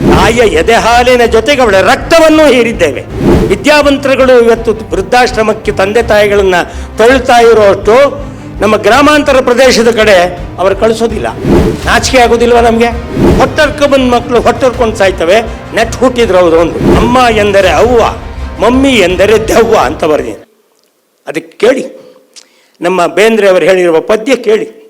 ತಾಯಿಯ ಎದೆಹಾಲಿನ ಜೊತೆಗೆ ಅವಳ ರಕ್ತವನ್ನು ಹೀರಿದ್ದೇವೆ. ವಿದ್ಯಾವಂತರುಗಳು ಇವತ್ತು ವೃದ್ಧಾಶ್ರಮಕ್ಕೆ ತಂದೆ ತಾಯಿಗಳನ್ನ ತಳ್ಳುತ್ತಾ ಇರುವಷ್ಟು ನಮ್ಮ ಗ್ರಾಮಾಂತರ ಪ್ರದೇಶದ ಕಡೆ ಅವರು ಕಳಿಸೋದಿಲ್ಲ. ನಾಚಿಕೆ ಆಗೋದಿಲ್ವ ನಮಗೆ? ಹೊಟ್ಟರ್ಕೊಂಬಂದ್ ಮಕ್ಕಳು ಹೊಟ್ಟರ್ಕೊಂಡು ಸಾಯ್ತವೆ, ನೆಟ್ ಹುಟ್ಟಿದ್ರು ಅವರು ಒಂದು. ಅಮ್ಮ ಎಂದರೆ ಅವ್ವ, ಮಮ್ಮಿ ಎಂದರೆ ದೆವ್ವ ಅಂತ ಬರೆದಿದೆ ಅದಕ್ಕೆ ಕೇಳಿ. ನಮ್ಮ ಬೇಂದ್ರೆ ಅವರು ಹೇಳಿರುವ ಪದ್ಯ ಕೇಳಿ.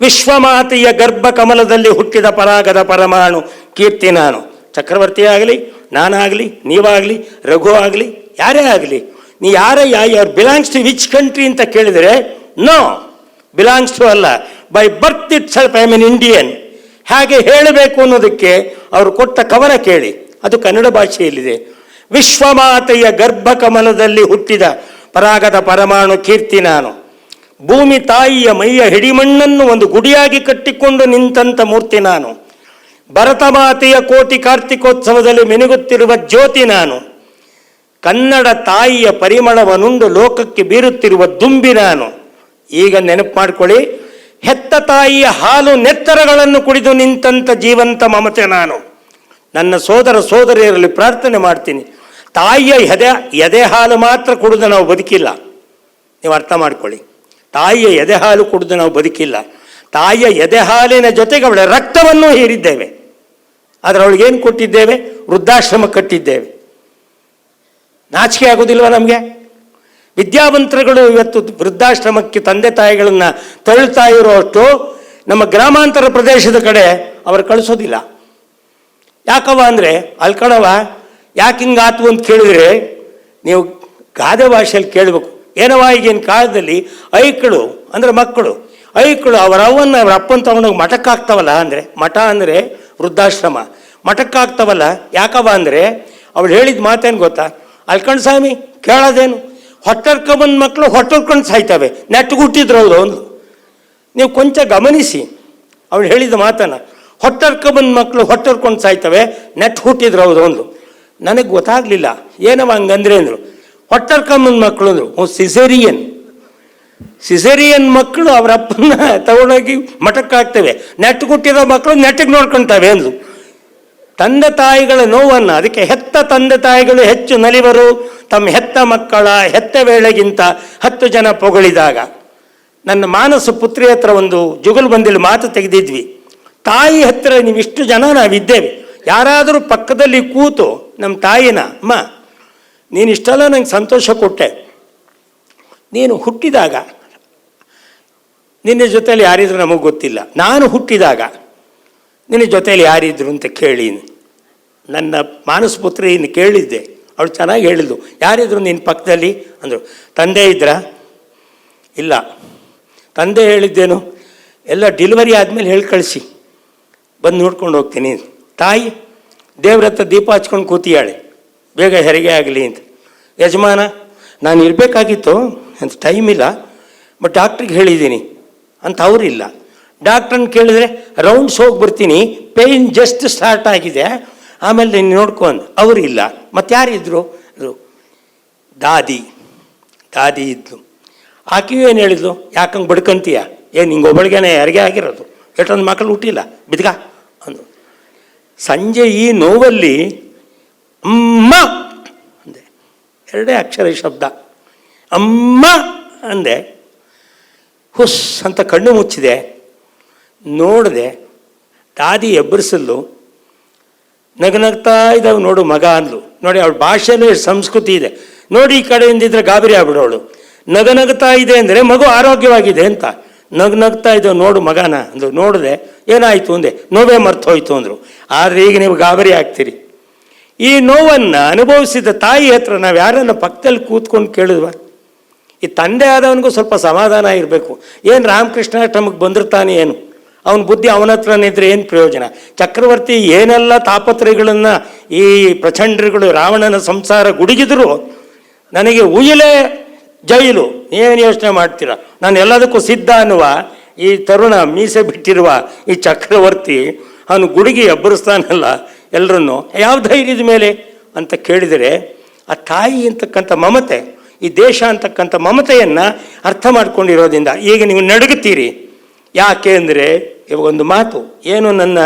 ವಿಶ್ವಮಾತೆಯ ಗರ್ಭ ಕಮಲದಲ್ಲಿ ಹುಟ್ಟಿದ ಪರಾಗದ ಪರಮಾಣು ಕೀರ್ತಿ ನಾನು. ಚಕ್ರವರ್ತಿ ಆಗಲಿ, ನಾನಾಗಲಿ, ನೀವಾಗಲಿ, ರಘು ಆಗಲಿ, ಯಾರೇ ಆಗಲಿ, ನೀ ಯಾರೇ ಯಾರು ಬಿಲಾಂಗ್ಸ್ ಟು ವಿಚ್ ಕಂಟ್ರಿ ಅಂತ ಕೇಳಿದರೆ ನೋ ಬಿಲಾಂಗ್ಸ್ ಟು ಅಲ್ಲ. By birth itself I mean Indian ಹಾಗೆ ಹೇಳಬೇಕು ಅನ್ನೋದಕ್ಕೆ ಅವರು ಕೊಟ್ಟ ಕವನ ಕೇಳಿ. ಅದು ಕನ್ನಡ ಭಾಷೆಯಲ್ಲಿದೆ. ವಿಶ್ವಮಾತೆಯ ಗರ್ಭ ಕಮಲದಲ್ಲಿ ಹುಟ್ಟಿದ ಪರಾಗದ ಪರಮಾಣು ಕೀರ್ತಿ ನಾನು. ಭೂಮಿ ತಾಯಿಯ ಮೈಯ ಹಿಡಿಮಣ್ಣನ್ನು ಒಂದು ಗುಡಿಯಾಗಿ ಕಟ್ಟಿಕೊಂಡು ನಿಂತಂತ ಮೂರ್ತಿ ನಾನು. ಭರತ ಮಾತೆಯ ಕೋಟಿ ಕಾರ್ತಿಕೋತ್ಸವದಲ್ಲಿ ಮಿನುಗುತ್ತಿರುವ ಜ್ಯೋತಿ ನಾನು. ಕನ್ನಡ ತಾಯಿಯ ಪರಿಮಳವನ್ನುಂಡು ಲೋಕಕ್ಕೆ ಬೀರುತ್ತಿರುವ ದುಂಬಿ ನಾನು. ಈಗ ನೆನಪು ಮಾಡ್ಕೊಳ್ಳಿ, ಹೆತ್ತ ತಾಯಿಯ ಹಾಲು ನೆತ್ತರಗಳನ್ನು ಕುಡಿದು ನಿಂತಂಥ ಜೀವಂತ ಮಮತೆ ನಾನು. ನನ್ನ ಸೋದರ ಸೋದರಿಯರಲ್ಲಿ ಪ್ರಾರ್ಥನೆ ಮಾಡ್ತೀನಿ. ತಾಯಿಯ ಎದೆ ಎದೆ ಹಾಲು ಮಾತ್ರ ಕುಡಿದು ನಾವು ಬದುಕಿಲ್ಲ. ನೀವು ಅರ್ಥ ಮಾಡ್ಕೊಳ್ಳಿ. ತಾಯಿಯ ಎದೆ ಹಾಲು ಕುಡಿದು ನಾವು ಬದುಕಿಲ್ಲ. ತಾಯಿಯ ಎದೆ ಹಾಲಿನ ಜೊತೆಗೆ ಅವಳ ರಕ್ತವನ್ನು ಹೀರಿದ್ದೇವೆ. ಆದರೆ ಏನು ಕೊಟ್ಟಿದ್ದೇವೆ? ವೃದ್ಧಾಶ್ರಮ ಕಟ್ಟಿದ್ದೇವೆ. ನಾಚಿಕೆ ಆಗೋದಿಲ್ವ ನಮಗೆ? ವಿದ್ಯಾವಂತರುಗಳು ಇವತ್ತು ವೃದ್ಧಾಶ್ರಮಕ್ಕೆ ತಂದೆ ತಾಯಿಗಳನ್ನ ತಳ್ಳುತ್ತಾ ಇರುವಷ್ಟು ನಮ್ಮ ಗ್ರಾಮಾಂತರ ಪ್ರದೇಶದ ಕಡೆ ಅವರು ಕಳಿಸೋದಿಲ್ಲ. ಯಾಕವ ಅಂದರೆ, ಅಲ್ಲಿ ಕಣವ ಯಾಕೆ ಹಿಂಗಾತು ಅಂತ ಕೇಳಿದರೆ ನೀವು ಗಾದೆ ಭಾಷೆಯಲ್ಲಿ ಕೇಳಬೇಕು. ಏನವ ಈಗಿನ ಕಾಲದಲ್ಲಿ ಐಕಳು ಅಂದರೆ ಮಕ್ಕಳು, ಐಕಳು ಅವರ ಅಪ್ಪನ ತಗೊಂಡೋಗಿ ಮಠಕ್ಕೆ ಆಗ್ತಾವಲ್ಲ ಅಂದರೆ, ಮಠ ಅಂದರೆ ವೃದ್ಧಾಶ್ರಮ. ಮಠಕ್ಕೆ ಹಾಕ್ತಾವಲ್ಲ ಯಾಕವ ಅಂದರೆ ಅವಳು ಹೇಳಿದ ಮಾತೇನು ಗೊತ್ತಾ? ಅಲ್ಕಂಡ್ ಸ್ವಾಮಿ ಕೇಳೋದೇನು? ಬಂದ ಮಕ್ಕಳು ಹೊಟ್ಟರ್ಕೊಂಡು ಸಾಯ್ತವೆ. ನೆಟ್ಟಗುಟ್ಟಿದ್ರು ಹೌದು ಒಂದು. ನೀವು ಕೊಂಚ ಗಮನಿಸಿ ಅವಳು ಹೇಳಿದ ಮಾತನ್ನ. ಬಂದ ಮಕ್ಕಳು ಹೊಟ್ಟರ್ಕೊಂಡು ಸಾಯ್ತವೆ ನೆಟ್ ಹುಟ್ಟಿದ್ರು ಹೌದು ಒಂದು. ನನಗೆ ಗೊತ್ತಾಗಲಿಲ್ಲ. ಏನವ ಹಂಗಂದ್ರೆ ಅಂದರು. ಹೊಟ್ಟರ್ಕೊಂಬಂದು ಮಕ್ಕಳು ಅಂದರು. ಸಿಸೇರಿಯನ್. ಸಿಸೇರಿಯನ್ ಮಕ್ಕಳು ಅವರ ಅಪ್ಪನ ತಗೊಂಡೋಗಿ ಮಠಕ್ಕೆ ಹಾಕ್ತವೆ ನೆಟ್ ಕೊಟ್ಟಿರೋ ಮಕ್ಕಳು ನೆಟ್ಟಿಗೆ ನೋಡ್ಕೊಳ್ತವೆ ಅಂದರು. ತಂದೆ ತಾಯಿಗಳ ನೋವನ್ನು, ಅದಕ್ಕೆ ಹೆತ್ತ ತಂದೆ ತಾಯಿಗಳು ಹೆಚ್ಚು ನಲಿವರು, ತಮ್ಮ ಹೆತ್ತ ಮಕ್ಕಳ ಹೆತ್ತ ವೇಳೆಗಿಂತ ಹತ್ತು ಜನ ಪೊಗಳಿದಾಗ, ನನ್ನ ಮಾನಸ ಪುತ್ರಿ ಹತ್ರ ಒಂದು ಜುಗಲ್ ಬಂದಿಲ್ಲಿ ಮಾತು ತೆಗೆದಿದ್ವಿ. ತಾಯಿ ಹತ್ತಿರ ನೀವು ಇಷ್ಟು ಜನ ನಾವಿದ್ದೇವೆ. ಯಾರಾದರೂ ಪಕ್ಕದಲ್ಲಿ ಕೂತು ನಮ್ಮ ತಾಯಿನ, ಅಮ್ಮ, ನೀನು ಇಷ್ಟೆಲ್ಲ ನಂಗೆ ಸಂತೋಷ ಕೊಟ್ಟೆ. ನೀನು ಹುಟ್ಟಿದಾಗ, ನಿನ್ನ ಜೊತೆಯಲ್ಲಿ ಯಾರಿದ್ರು ನಮಗೆ ಗೊತ್ತಿಲ್ಲ. ನಾನು ಹುಟ್ಟಿದಾಗ, ನಿನ್ನ ಜೊತೆಯಲ್ಲಿ ಯಾರಿದ್ರು ಅಂತ ಕೇಳಿ ನನ್ನ ಮಾನಸ ಪುತ್ರಿಯನ್ನು ಕೇಳಿದ್ದೆ. ಅವಳು ಚೆನ್ನಾಗಿ ಹೇಳಿದ್ಲು. ಯಾರಿದ್ರು ನಿನ್ನ ಪಕ್ಕದಲ್ಲಿ? ಅಂದರು, ತಂದೆ ಇದ್ರಾ? ಇಲ್ಲ. ತಂದೆ ಹೇಳಿದ್ದೇನು? ಎಲ್ಲ ಡೆಲಿವರಿ ಆದಮೇಲೆ ಹೇಳಿ ಕಳಿಸಿ. ಬಂದು ನೋಡ್ಕೊಂಡು ಹೋಗ್ತೀನಿ. ತಾಯಿ, ದೇವ್ರ ಹತ್ರ ದೀಪ ಹಚ್ಕೊಂಡು ಕೂತಿಯಾಳೆ ಬೇಗ ಹೆರಿಗೆ ಆಗಲಿ ಅಂತ. ಯಜಮಾನ, ನಾನು ಇರಬೇಕಾಗಿತ್ತು. ಅಂತ ಟೈಮ್ ಇಲ್ಲ ಬಟ್ ಡಾಕ್ಟ್ರಿಗೆ ಹೇಳಿದ್ದೀನಿ. ಅಂತ ಅವರಿಲ್ಲ ಡಾಕ್ಟ್ರನ್ನ ಕೇಳಿದ್ರೆ ರೌಂಡ್ಸ್ ಹೋಗಿ ಬರ್ತೀನಿ ಪೇಯ್ನ್ ಜಸ್ಟ್ ಸ್ಟಾರ್ಟ್ ಆಗಿದೆ, ಆಮೇಲೆ ನೀನು ನೋಡ್ಕೊಂಡು ಅವರಿಲ್ಲ ಮತ್ತು ಯಾರಿದ್ರು? ಅದು ದಾದಿ. ದಾದಿ ಇದ್ದು ಆಕೆಯೂ ಏನು ಹೇಳಿದ್ಲು? ಯಾಕಂಗೆ ಬಡ್ಕಂತೀಯ? ಏನು ಹಿಂಗೆ ಒಬ್ಬಳಿಗೆನೇ ಯಾರಿಗೆ ಆಗಿರೋದು? ಎಷ್ಟೊಂದು ಮಕ್ಕಳು ಹುಟ್ಟಿಲ್ಲ. ಬಿದ್ಗ ಅಂದು ಸಂಜೆ ಈ ನೋವಲ್ಲಿ, ಅಮ್ಮ! ಅಂದೆ. ಎರಡೇ ಅಕ್ಷರ ಶಬ್ದ. ಅಮ್ಮ ಅಂದೆ, ಹುಸ್ ಅಂತ ಕಣ್ಣು ಮುಚ್ಚಿದೆ. ನೋಡಿದೆ, ದಾದಿ ಎಬ್ಬರಿಸಲು ನಗನಗ್ತಾ ಇದ್ದಾವೆ ನೋಡು ಮಗ ಅಂದ್ಲು. ನೋಡಿ, ಅವಳ ಭಾಷೆಯಲ್ಲೂ ಸಂಸ್ಕೃತಿ ಇದೆ. ನೋಡಿ, ಈ ಕಡೆಯಿಂದಿದ್ರೆ ಗಾಬರಿ ಆಗ್ಬಿಡೋಳು ನಗನಗ್ತಾ ಇದೆ ಅಂದರೆ ಮಗು ಆರೋಗ್ಯವಾಗಿದೆ ಅಂತ. ನಗನಗ್ತಾ ಇದ್ದಾವೆ ನೋಡು ಮಗನ ಅಂದ್ರು ನೋಡಿದೆ, ಏನಾಯಿತು ಅಂದೆ, ನೋವೇ ಮರ್ತೋಯ್ತು ಅಂದರು. ಆದರೆ ಈಗ ನೀವು ಗಾಬರಿ ಆಗ್ತೀರಿ. ಈ ನೋವನ್ನು ಅನುಭವಿಸಿದ ತಾಯಿ ಹತ್ರ ನಾವು ಯಾರನ್ನ ಪಕ್ಕದಲ್ಲಿ ಕೂತ್ಕೊಂಡು ಕೇಳಿದ್ವ? ಈ ತಂದೆ ಆದವನಿಗೂ ಸ್ವಲ್ಪ ಸಮಾಧಾನ ಇರಬೇಕು. ಏನು ರಾಮಕೃಷ್ಣ ತಮಗೆ ಬಂದಿರ್ತಾನೆ ಏನು? ಅವನ ಬುದ್ಧಿ ಅವನ ಹತ್ರನಿದ್ರೆ ಏನು ಪ್ರಯೋಜನ? ಚಕ್ರವರ್ತಿ ಏನೆಲ್ಲ ತಾಪತ್ರಯಗಳನ್ನು ಈ ಪ್ರಚಂಡರುಗಳು ರಾವಣನ ಸಂಸಾರ ಗುಡುಗಿದ್ರು, ನನಗೆ ಉಯಿಲೇ ಜೈಲು. ಏನು ಯೋಚನೆ ಮಾಡ್ತೀರ? ನಾನು ಎಲ್ಲದಕ್ಕೂ ಸಿದ್ಧ ಅನ್ನುವ ಈ ತರುಣ ಮೀಸೆ ಬಿಟ್ಟಿರುವ ಈ ಚಕ್ರವರ್ತಿ ಅವನು ಗುಡುಗಿ ಎಬ್ಬರಿಸ್ತಾನಲ್ಲ ಎಲ್ಲರನ್ನು ಯಾವ ಧೈರ್ಯದ ಮೇಲೆ? ಅಂತ ಕೇಳಿದರೆ, ಆ ತಾಯಿ ಅಂತಕ್ಕಂಥ ಮಮತೆ ಈ ದೇಶ ಅಂತಕ್ಕಂಥ ಮಮತೆಯನ್ನು ಅರ್ಥ ಮಾಡ್ಕೊಂಡಿರೋದ್ರಿಂದ ಈಗ ನೀವು ನಡುಗುತ್ತೀರಿ. ಯಾಕೆ ಅಂದರೆ ಇವಾಗೊಂದು ಮಾತು, ಏನು ನನ್ನ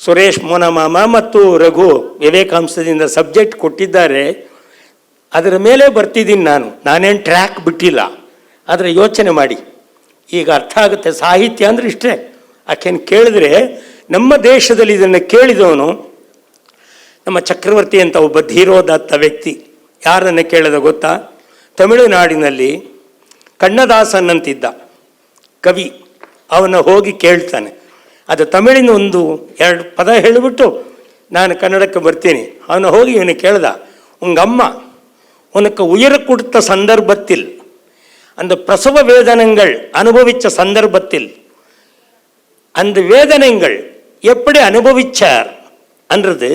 ಸುರೇಶ್ ಮೋನಮಾಮ ಮತ್ತು ರಘು ವಿವೇಕಾಂಶದಿಂದ ಸಬ್ಜೆಕ್ಟ್ ಕೊಟ್ಟಿದ್ದಾರೆ. ಅದರ ಮೇಲೆ ಬರ್ತಿದ್ದೀನಿ ನಾನು, ನಾನೇನು ಟ್ರ್ಯಾಕ್ ಬಿಟ್ಟಿಲ್ಲ. ಆದರೆ ಯೋಚನೆ ಮಾಡಿ. ಈಗ ಅರ್ಥ ಆಗುತ್ತೆ, ಸಾಹಿತ್ಯ ಅಂದರೆ ಇಷ್ಟೇ. ಆಕೆಯನ್ನು ಕೇಳಿದ್ರೆ ನಮ್ಮ ದೇಶದಲ್ಲಿ ಇದನ್ನು ಕೇಳಿದವನು ನಮ್ಮ ಚಕ್ರವರ್ತಿ ಅಂತ ಒಬ್ಬ ಧೀರೋದಾತ್ತ ವ್ಯಕ್ತಿ. ಯಾರನ್ನು ಕೇಳಿದ ಗೊತ್ತಾ? ತಮಿಳುನಾಡಿನಲ್ಲಿ ಕಣ್ಣದಾಸನ್ ಅಂತಿದ್ದ ಕವಿ ಅವನ ಹೋಗಿ ಕೇಳ್ತಾನೆ ಅದು ತಮಿಳಿನ ಒಂದು ಎರಡು ಪದ ಹೇಳಿಬಿಟ್ಟು ನಾನು ಕನ್ನಡಕ್ಕೆ ಬರ್ತೀನಿ ಅವನು ಹೋಗಿ ಇವನು ಕೇಳ್ದ ಉಂಗಮ್ಮ உனக்கு உயிர் கொடுத்த சந்தர்ப்பத்தில் அந்த பிரசவ வேதனங்கள் அனுபவிச்ச சந்தர்ப்பத்தில் அந்த வேதனைகள் எப்படி அனுபவிச்சார் ಅಂದ್ರದು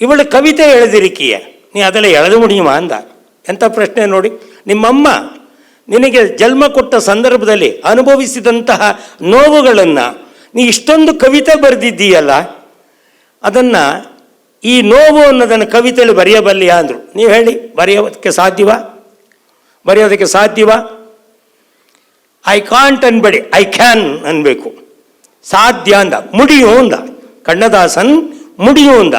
ಇವಳು ಕವಿತೆ ಎಳೆದಿರಿಕೀಯ ನೀ ಅದೆಲ್ಲ ಎಳೆದು ಮುಡಿಯುಮಾ ಅಂದ ಎಂಥ ಪ್ರಶ್ನೆ ನೋಡಿ. ನಿಮ್ಮಮ್ಮ ನಿನಗೆ ಜನ್ಮ ಕೊಟ್ಟ ಸಂದರ್ಭದಲ್ಲಿ ಅನುಭವಿಸಿದಂತಹ ನೋವುಗಳನ್ನು ನೀ ಇಷ್ಟೊಂದು ಕವಿತೆ ಬರೆದಿದ್ದೀಯಲ್ಲ. ಅದನ್ನು ಈ ನೋವು ಅನ್ನೋದನ್ನು ಕವಿತೆಯಲ್ಲಿ ಬರೆಯಬಲ್ಲಿಯ ಅಂದರು. ನೀವು ಹೇಳಿ, ಬರೆಯೋದಕ್ಕೆ ಸಾಧ್ಯವ? ಬರೆಯೋದಕ್ಕೆ ಸಾಧ್ಯವಾ? ಐ ಕಾಂಟ್ ಅನ್ಬೇಡಿ ಐ ಕ್ಯಾನ್ ಅನ್ಬೇಕು. ಸಾಧ್ಯ ಅಂದ, ಮುಡಿಯು ಅಂದ. ಕಣ್ಣದಾಸನ್, ಮುಡಿಯು ಅಂದ.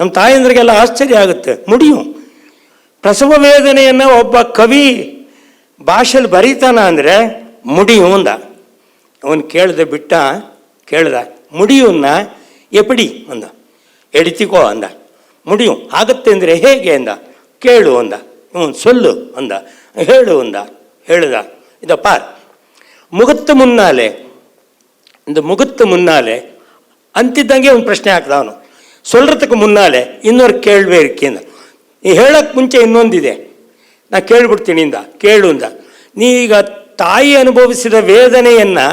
ನಮ್ಮ ತಾಯಂದ್ರಿಗೆಲ್ಲ ಆಶ್ಚರ್ಯ ಆಗುತ್ತೆ, ಮುಡಿಯು. ಪ್ರಸವ ವೇದನೆಯನ್ನು ಒಬ್ಬ ಕವಿ ಭಾಷೆಯಲ್ಲಿ ಬರೀತಾನ ಅಂದರೆ ಮುಡಿಯು ಅಂದ ಅವನು ಕೇಳ್ದೆ ಬಿಟ್ಟ ಕೇಳ್ದ ಮುಡಿಯುನ್ನ ಎಪಡಿ ಅಂದ ಎಡಿತಿಕೋ ಅಂದ ಮುಡಿಯು ಆಗತ್ತೆ ಅಂದರೆ ಹೇಗೆ ಅಂದ ಕೇಳು ಅಂದ ಇವನು ಸೊಲ್ಲು ಅಂದ ಹೇಳು ಅಂದ ಹೇಳ್ದ ಇದ ಪಾರ್ ಮುಗತ್ತು ಮುನ್ನಾಲೆ இந்த முகத்து முன்னாலே ಅಂತಿದ್ದಂಗೆ ಒಂದು ಪ್ರಶ್ನೆ ಹಾಕ್ದ ಅವನು ಸೊಲ್ರತಕ್ಕೆ ಮುನ್ನಾಲೆ ಇನ್ನೊರು ಕೇಳ್ವೇ ಇರ್ಕಿಂದ ನೀ ಹೇಳಕ್ಕೆ ಮುಂಚೆ ಇನ್ನೊಂದಿದೆ. ನಾ ಕೇಳ್ಬಿಡ್ತೀನಿ ಇಂದ, ಕೇಳು ಅಂದ ನೀ ಈಗ ತಾಯಿ ಅನುಭವಿಸಿದ ವೇದನೆಯನ್ನು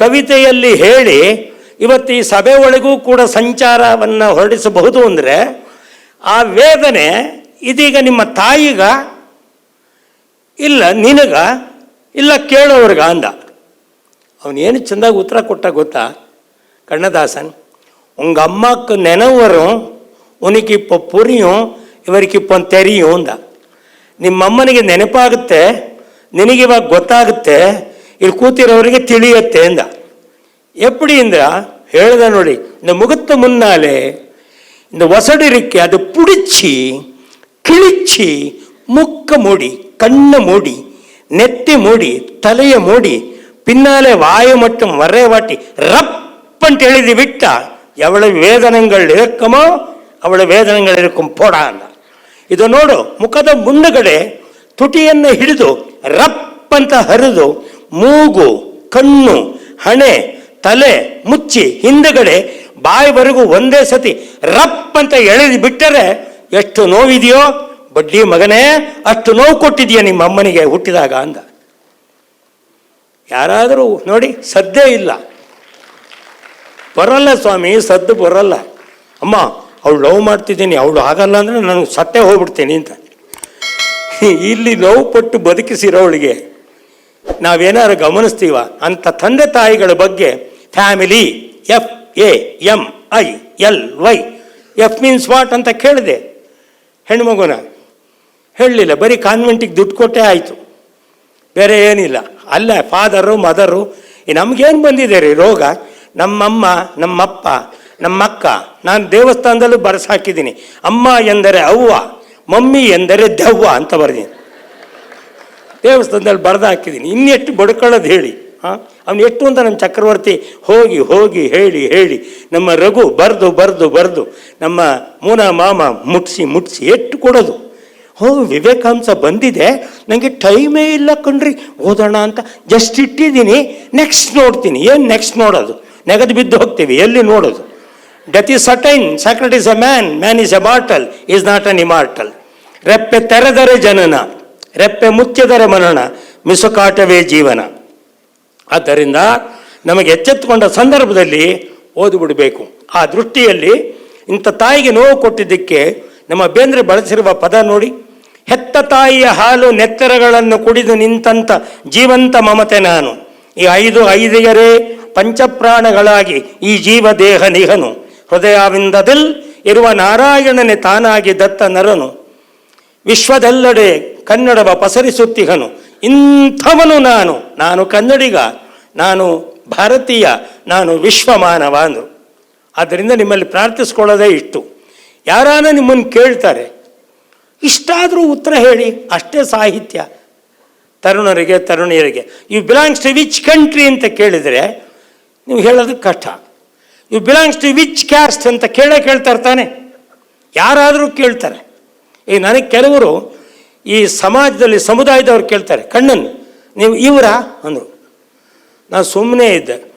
ಕವಿತೆಯಲ್ಲಿ ಹೇಳಿ, ಇವತ್ತು ಈ ಸಭೆ ಒಳಗೂ ಕೂಡ ಸಂಚಾರವನ್ನು ಹೊರಡಿಸಬಹುದು ಅಂದರೆ, ಆ ವೇದನೆ ಇದೀಗ ನಿಮ್ಮ ತಾಯಿಗ ಇಲ್ಲ ನಿನಗ ಇಲ್ಲ ಕೇಳೋರ್ಗ ಅಂದ. ಅವನೇನು ಚೆಂದಾಗಿ ಉತ್ತರ ಕೊಟ್ಟ ಗೊತ್ತಾ? ಕಣ್ಣದಾಸನ್ ಉಂಗಮ್ಮಕ್ಕೆ ನೆನವರು, ಉನಿಕಿಪ್ಪ ಇಪ್ಪ ಇವರಿಗಿಪ್ಪೊಂದು ತೆರಿಯು ಅಂದ ನಿಮ್ಮಮ್ಮನಿಗೆ ನೆನಪಾಗುತ್ತೆ ನಿನಗಿವಾಗ ಗೊತ್ತಾಗುತ್ತೆ ಇಲ್ಲಿ ಕೂತಿರೋರಿಗೆ ತಿಳಿಯತ್ತೆ ಅಂದ எப்படி என்றா எழுத நொழி இந்த முகத்து முன்னாலே இந்த ஒசடிருக்கு அதை பிடிச்சி கிழிச்சி முக்க மூடி கண்ணை மூடி நெத்தி மூடி தலையை மூடி பின்னாலே வாயை மட்டும் வரே வாட்டி ரப்பன்ட்டு எழுதி விட்டா எவ்வளவு வேதனைகள் இருக்குமோ அவ்வளவு வேதனைகள் இருக்கும் போடான் ಇದು ನೋಡು, ಮುಖದ ಮುಂದುಗಡೆ ತುಟಿಯನ್ನು ಹಿಡಿದು ರಪ್ ಅಂತ ಹರಿದು ಮೂಗು, ಕಣ್ಣು, ಹಣೆ, ತಲೆ ಮುಚ್ಚಿ ಹಿಂದುಗಡೆ ಬಾಯಿವರೆಗೂ ಒಂದೇ ಸತಿ ರಪ್ ಅಂತ ಎಳೆದು ಬಿಟ್ಟರೆ ಎಷ್ಟು ನೋವಿದೆಯೋ? ಬಡ್ಡಿ ಮಗನೇ, ಅಷ್ಟು ನೋವು ಕೊಟ್ಟಿದೆಯಾ ನಿಮ್ಮ ಅಮ್ಮನಿಗೆ ಹುಟ್ಟಿದಾಗ ಅಂದ. ಯಾರಾದರೂ ನೋಡಿ, ಸದ್ದೇ ಇಲ್ಲ. ಬರಲ್ಲ ಸ್ವಾಮಿ, ಸದ್ದು ಬರಲ್ಲ. ಅಮ್ಮ ಅವಳು ಲವ್ ಮಾಡ್ತಿದ್ದೀನಿ, ಅವಳು ಆಗಲ್ಲ ಅಂದರೆ ನಾನು ಸತ್ತೇ ಹೋಗ್ಬಿಡ್ತೀನಿ ಅಂತ. ಇಲ್ಲಿ ನೋವು ಪಟ್ಟು ಬದುಕಿಸಿರೋಳಿಗೆ ನಾವೇನಾರು ಗಮನಿಸ್ತೀವ? ಅಂತ ತಂದೆ ತಾಯಿಗಳ ಬಗ್ಗೆ family, F A M I L Y. F means what ಅಂತ ಕೇಳಿದೆ. ಹೆಣ್ಮಗುನ. ಹೇಳಲಿಲ್ಲ, ಬರೀ ಕಾನ್ವೆಂಟಿಗೆ ದುಡ್ಡು ಕೊಟ್ಟೇ ಆಯಿತು. ಬೇರೆ ಏನಿಲ್ಲ. ಅಲ್ಲ ಫಾದರು ಮದರು ನಮಗೇನು ಬಂದಿದೆ ರೀ ರೋಗ? ನಮ್ಮಮ್ಮ, ನಮ್ಮಪ್ಪ ನಮ್ಮಕ್ಕ, ನಾನು ದೇವಸ್ಥಾನದಲ್ಲೂ ಬರೆಸಾಕಿದ್ದೀನಿ ಅಮ್ಮ ಎಂದರೆ ಅವ್ವ, ಮಮ್ಮಿ ಎಂದರೆ ದೆವ್ವ ಅಂತ ಬರ್ದೀನಿ. ದೇವಸ್ಥಾನದಲ್ಲಿ ಬರೆದು ಹಾಕಿದ್ದೀನಿ. ಇನ್ನೆಷ್ಟು ಬಡ್ಕೊಳ್ಳೋದು ಹೇಳಿ, ಹಾಂ? ಅವನು ಎಷ್ಟು ಅಂತ ನಮ್ಮ ಚಕ್ರವರ್ತಿ ಹೋಗಿ ಹೋಗಿ, ಹೇಳಿ ಹೇಳಿ. ನಮ್ಮ ರಘು ಬರೆದು ಬರೆದು ಬರೆದು, ನಮ್ಮ ಮೂನ ಮಾಮ ಮುಟ್ಸಿ ಮುಟ್ಸಿ ಎಷ್ಟು ಕೊಡೋದು? ಹೋ, ವಿವೇಕಾಂಶ ಬಂದಿದೆ. ನನಗೆ ಟೈಮೇ ಇಲ್ಲ ಕಣ್ರಿ. ಓದೋಣ ಅಂತ ಜಸ್ಟ್ ಇಟ್ಟಿದ್ದೀನಿ. ನೆಕ್ಸ್ಟ್ ನೋಡ್ತೀನಿ. ಏನು ನೆಕ್ಸ್ಟ್ ನೋಡೋದು? ನೆಗದು ಬಿದ್ದು ಹೋಗ್ತೀವಿ. ಎಲ್ಲಿ ನೋಡೋದು? Death is certain Socrates is a man man is a mortal is not an immortal ರೆಪ್ಪೆ ತೆರೆದರೆ ಜನನ ರೆಪ್ಪೆ ಮುಚ್ಚಿದರೆ ಮರಣ ಮಿಸುಕಾಟವೇ ಜೀವನ ಆದ್ದರಿಂದ ನಮಗೆ ಎಚ್ಚೆತ್ತುಕೊಂಡ ಸಂದರ್ಭದಲ್ಲಿ ಓದಿಬಿಡಬೇಕು. ಆ ದೃಷ್ಟಿಯಲ್ಲಿ ಇಂಥ ತಾಯಿಗೆ ನೋವು ಕೊಟ್ಟಿದ್ದಕ್ಕೆ ನಮ್ಮ ಬೇಂದ್ರೆ ಬಳಸಿರುವ ಪದ ನೋಡಿ. ಹೆತ್ತ ತಾಯಿಯ ಹಾಲು ನೆತ್ತರಗಳನ್ನು ಕುಡಿದು ನಿಂತಂಥ ಜೀವಂತ ಮಮತೆ ನಾನು. ಈ ಐದು ಐದಿಗರೇ ಪಂಚಪ್ರಾಣಗಳಾಗಿ ಈ ಜೀವ ದೇಹ ನಿಹನು. ಹೃದಯವಿಂದದಿಲ್ ಇರುವ ನಾರಾಯಣನೇ ತಾನಾಗಿ ದತ್ತ ನರನು. ವಿಶ್ವದೆಲ್ಲೆಡೆ ಕನ್ನಡವ ಪಸರಿಸುತ್ತಿಹನು. ಇಂಥವನು ನಾನು. ನಾನು ಕನ್ನಡಿಗ. ನಾನು ಭಾರತೀಯ. ನಾನು ವಿಶ್ವಮಾನವ ಅಂದರು ಆದ್ದರಿಂದ ನಿಮ್ಮಲ್ಲಿ ಪ್ರಾರ್ಥಿಸ್ಕೊಳ್ಳೋದೇ ಇಷ್ಟು. ಯಾರಾನ ನಿಮ್ಮನ್ನು ಕೇಳ್ತಾರೆ, ಇಷ್ಟಾದರೂ ಉತ್ತರ ಹೇಳಿ. ಅಷ್ಟೇ ಸಾಹಿತ್ಯ. ತರುಣರಿಗೆ, ತರುಣಿಯರಿಗೆ. You belongs to which country ಅಂತ ಕೇಳಿದರೆ, ನೀವು ಹೇಳೋದು ಕಷ್ಟ. You belongs to which caste ಅಂತ ಕೇಳೇ ಕೇಳ್ತಾರೆ ತಾನೆ ಯಾರಾದರೂ ಕೇಳ್ತಾರೆ. ಈಗ ನನಗೆ ಕೆಲವರು ಈ ಸಮಾಜದಲ್ಲಿ ಸಮುದಾಯದವ್ರು ಕೇಳ್ತಾರೆ ಕಣ್ಣನ್ ನೀವು ಇವರ? ಅಂದರು. ನಾನು ಸುಮ್ಮನೆ ಇದ್ದೆ.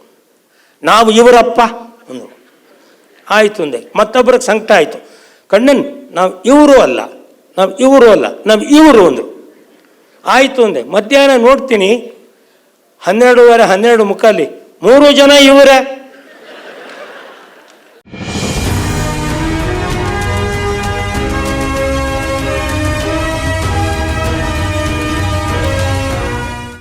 ನಾವು ಇವರಪ್ಪ? ಅಂದರು. ಆಯಿತು ಅಂದೆ. ಮತ್ತೊಬ್ಬರಿಗೆ ಸಂಕಟ ಆಯಿತು. ಕಣ್ಣನ್ ನಾವು ಇವರು ಅಲ್ಲ. ನಾವು ಇವರು ಅಲ್ಲ. ನಾವು ಇವರು, ಅಂದರು. ಆಯಿತು ಅಂದೆ. ಮಧ್ಯಾಹ್ನ ನೋಡ್ತೀನಿ. ಹನ್ನೆರಡುವರೆ, ಹನ್ನೆರಡು ಮುಖಾಲಿ ಮೂರು ಜನ ಇವರೇ.